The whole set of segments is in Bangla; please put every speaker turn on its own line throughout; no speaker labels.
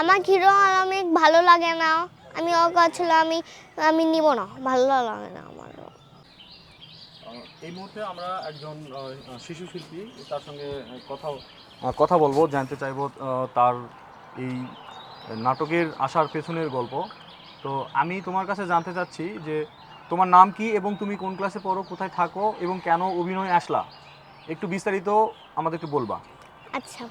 আমার হিরো আলমিক ভালো লাগে না। আমি ওকে আসলে আমি আমি নিব না। ভালো লাগে না আমার।
এই মুহূর্তে আমরা একজন শিশু শিল্পী তার সঙ্গে কথা কথা বলব জানতে চাইব তার এই নাটকের আসার পেছনের গল্প। তো আমি তোমার কাছে জানতে চাচ্ছি যে তোমার নাম কি এবং তুমি কোন ক্লাসে পড়ো কোথায় থাকো এবং কেন অভিনয় আসলা? একটু বিস্তারিত আমাদেরকে বলবা।
আচ্ছা।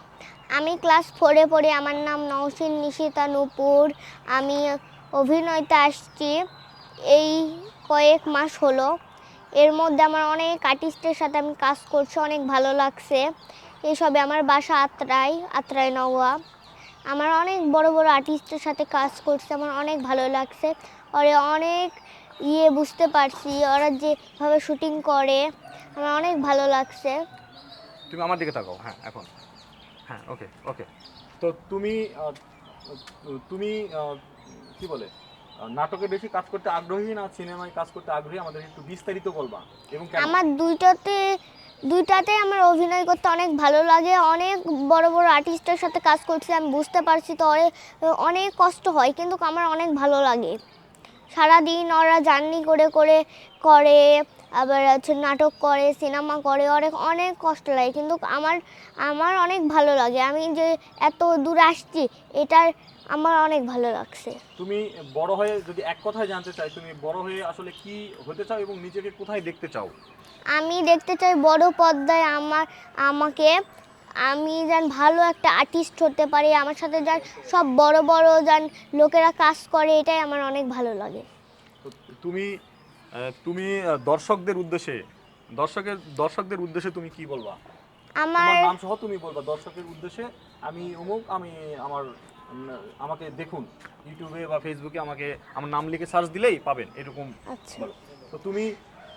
আমি ক্লাস ফোরে পড়ি আমার নাম নৌসিন নিশিতা নূপুর, আমি অভিনয়তে আসছি। এই কয়েক মাস হলো। এর মধ্যে আমার অনেক আর্টিস্টের সাথে আমি কাজ করছি, অনেক ভালো লাগছে। এইসবে আমার বাসা আত্রাই আত্রাই নওয়া। আমার অনেক বড় বড় আর্টিস্টের সাথে কাজ করছে, আমার অনেক ভালো লাগছে। ওরা অনেক ইয়ে বুঝতে পারছি, ওরা যেভাবে শুটিং করে, আমার অনেক ভালো লাগছে।
তুমি আমার দিকে তাকাও হ্যাঁ এখন। হ্যাঁ ওকে ওকে। তো তুমি তুমি কি বলে নাটকে বেশি কাজ করতে আগ্রহী না সিনেমায় কাজ করতে আগ্রহী? আমাদের একটু বিস্তারিত বলবা। এবং
আমার দুইটাতে দুইটাতে আমার অভিনয় করতে অনেক ভালো লাগে। অনেক বড় বড় আর্টিস্টের সাথে কাজ করছি আমি বুঝতে পারছি তো অনেক অনেক কষ্ট হয় কিন্তু আমার অনেক ভালো লাগে। সারাদিন ওরা জার্নি করে করে করে আবার হচ্ছে নাটক করে সিনেমা করে অনেক অনেক কষ্ট লাগে। কিন্তু আমার আমার অনেক ভালো লাগে। আমি যে এত দূর আসছি এটার আমার অনেক ভালো লাগছে।
তুমি বড় হয়ে যদি এক কথায় জানতে চাই তুমি বড় হয়ে আসলে কি হতে চাও এবং নিজেকে কোথায় দেখতে চাও?
আমি দেখতে চাই বড় পর্দায় আমার আমাকে আমি যেন ভালো একটা আর্টিস্ট হতে পারি আমার সাথে যেন সব বড় বড় যেন লোকেরা কাজ করে এটাই আমার অনেক ভালো লাগে।
তুমি তুমি দর্শকদের উদ্দেশ্যে দর্শকের দর্শকদের উদ্দেশ্যে তুমি কি বলবা?
আমার
নাম সহ তুমি বলবা দর্শকের উদ্দেশ্যে আমি অমুক আমি আমার আমাকে দেখুন ইউটিউবে বা ফেসবুকে আমাকে আমার নাম লিখে সার্চ দিলেই পাবেন এরকম
আচ্ছা।
বলো। তো তুমি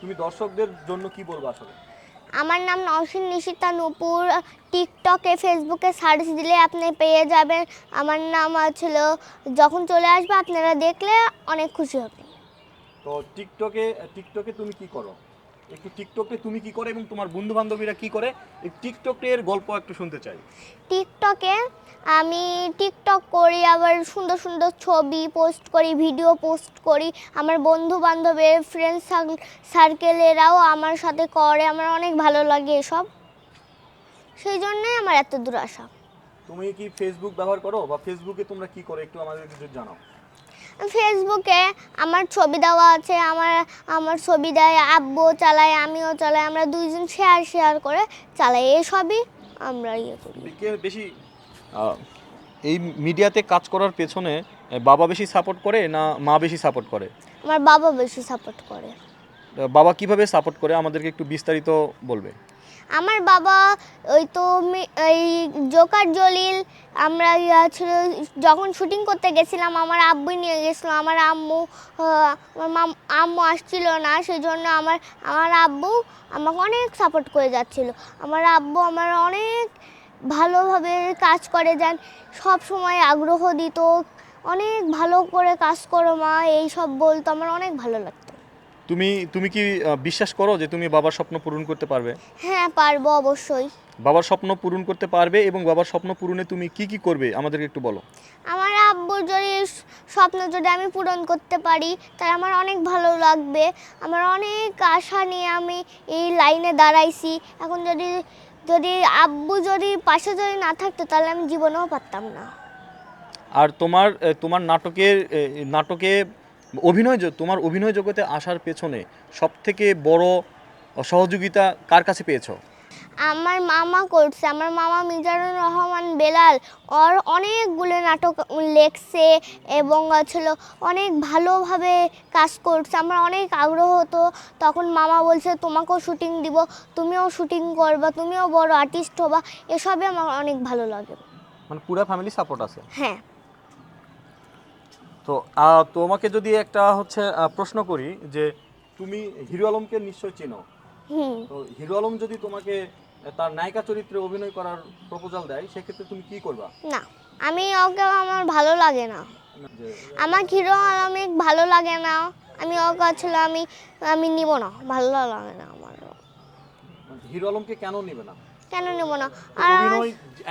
তুমি দর্শকদের জন্য কি বলবা আসলে?
আমার নাম নওশিন নিশিতা নূপুর টিকটকে ফেসবুকে সার্চ দিলে আপনি পেয়ে যাবেন। আমার নাম ছিল যখন চলে আসবে আপনারা দেখলে অনেক খুশি হবেন
তো টিকটকে টিকটকে তুমি কি করো? একটু টিকটকে তুমি কি করে এবং তোমার বন্ধু বান্ধবীরা কি করে? এই টিকটকের গল্প একটু শুনতে চাই।
টিকটকে আমি টিকটক করি আবার সুন্দর সুন্দর ছবি পোস্ট করি ভিডিও পোস্ট করি। আমার বন্ধু বান্ধবের ফ্রেন্ড সার্কেলেরাও আমার সাথে করে আমার অনেক ভালো লাগে এসব। সেই জন্যই আমার এত দূর আসা।
তুমি কি ফেসবুক ব্যবহার করো? বা ফেসবুকে তোমরা কি করো? একটু আমাদের কিছু জানাও।
ফেসবুকে আমার ছবি দেওয়া আছে আমার আমার ছবি দেয় আব্বু চালায় আমিও চালাই আমরা দুইজন শেয়ার শেয়ার করে চালাই এসবই আমরা ইয়ে করি।
কে বেশি এই মিডিয়াতে কাজ করার পেছনে বাবা বেশি সাপোর্ট করে না মা বেশি সাপোর্ট করে?
আমার বাবা বেশি সাপোর্ট করে।
বাবা কীভাবে সাপোর্ট করে আমাদেরকে একটু বিস্তারিত বলবে?
আমার বাবা ওই তো এই জোকার জলিল, আমরা ছিল, যখন শুটিং করতে গেছিলাম, আমার আব্বু নিয়ে গেছিল, আমার আম্মু আমার মাম, আম্মু আসছিল না সেই জন্য আমার আমার আব্বু আমাকে অনেক সাপোর্ট করে যাচ্ছিল। আমার আব্বু আমার অনেক ভালোভাবে কাজ করে যান, সব সময় আগ্রহ দিত, অনেক ভালো করে কাজ করো মা, এই সব বলতো, আমার অনেক ভালো লাগতো।
তুমি তুমি কি বিশ্বাস করো যে তুমি বাবার স্বপ্ন পূরণ করতে পারবে?
হ্যাঁ পারব অবশ্যই।
বাবার স্বপ্ন পূরণ করতে পারবে এবং বাবার স্বপ্ন পূরণে তুমি কি কি করবে? আমাদেরকে একটু বলো।
আমার আব্বুর যদি স্বপ্ন যদি আমি পূরণ করতে পারি তাহলে আমার অনেক ভালো লাগবে। আমার অনেক আশা নিয়ে আমি এই লাইনে দাঁড়াইছি। এখন যদি যদি আব্বু যদি পাশে যদি না থাকতো তাহলে আমি জীবনেও পারতাম না।
আর তোমার তোমার নাটকের নাটকে অভিনয় তোমার অভিনয় জগতে আসার পেছনে সব থেকে বড় সহযোগিতা কার কাছে পেয়েছ?
আমার মামা করছে। আমার মামা মিজানুর রহমান বেলাল। ওর অনেকগুলো নাটক লেখছে এবং ছিল অনেক ভালোভাবে কাজ করছে। আমার অনেক আগ্রহ হতো। তখন মামা বলছে তোমাকেও শুটিং দিব তুমিও শুটিং করবা তুমিও বড় আর্টিস্ট হবা। এসবে আমার অনেক ভালো লাগে।
মানে পুরো ফ্যামিলি সাপোর্ট আছে?
হ্যাঁ।
তো তোমাকে যদি একটা হচ্ছে প্রশ্ন করি যে তুমি হিরো আলমকে নিশ্চয় চেনো? তো হিরো আলম যদি তোমাকে তার নায়িকা চরিত্রে অভিনয় করার প্রপোজাল দেয় সেক্ষেত্রে তুমি কি করবা?
না আমি ওকে আমার ভালো লাগে না। আমার হিরো আলমিক ভালো লাগে না আমি ওকে আসলে আমি আমি নিব না ভালো লাগে না আমার।
হিরো আলমকে কেন নেবে না?
কেন নেব না? আর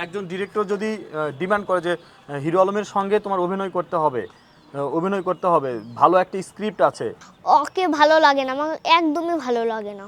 একজন ডিরেক্টর যদি ডিমান্ড করে যে হিরো আলমের সঙ্গে তোমার অভিনয় করতে হবে অভিনয় করতে হবে। ভালো একটা স্ক্রিপ্ট আছে।
ওকে ভালো লাগে না, আমার একদমই ভালো লাগে না।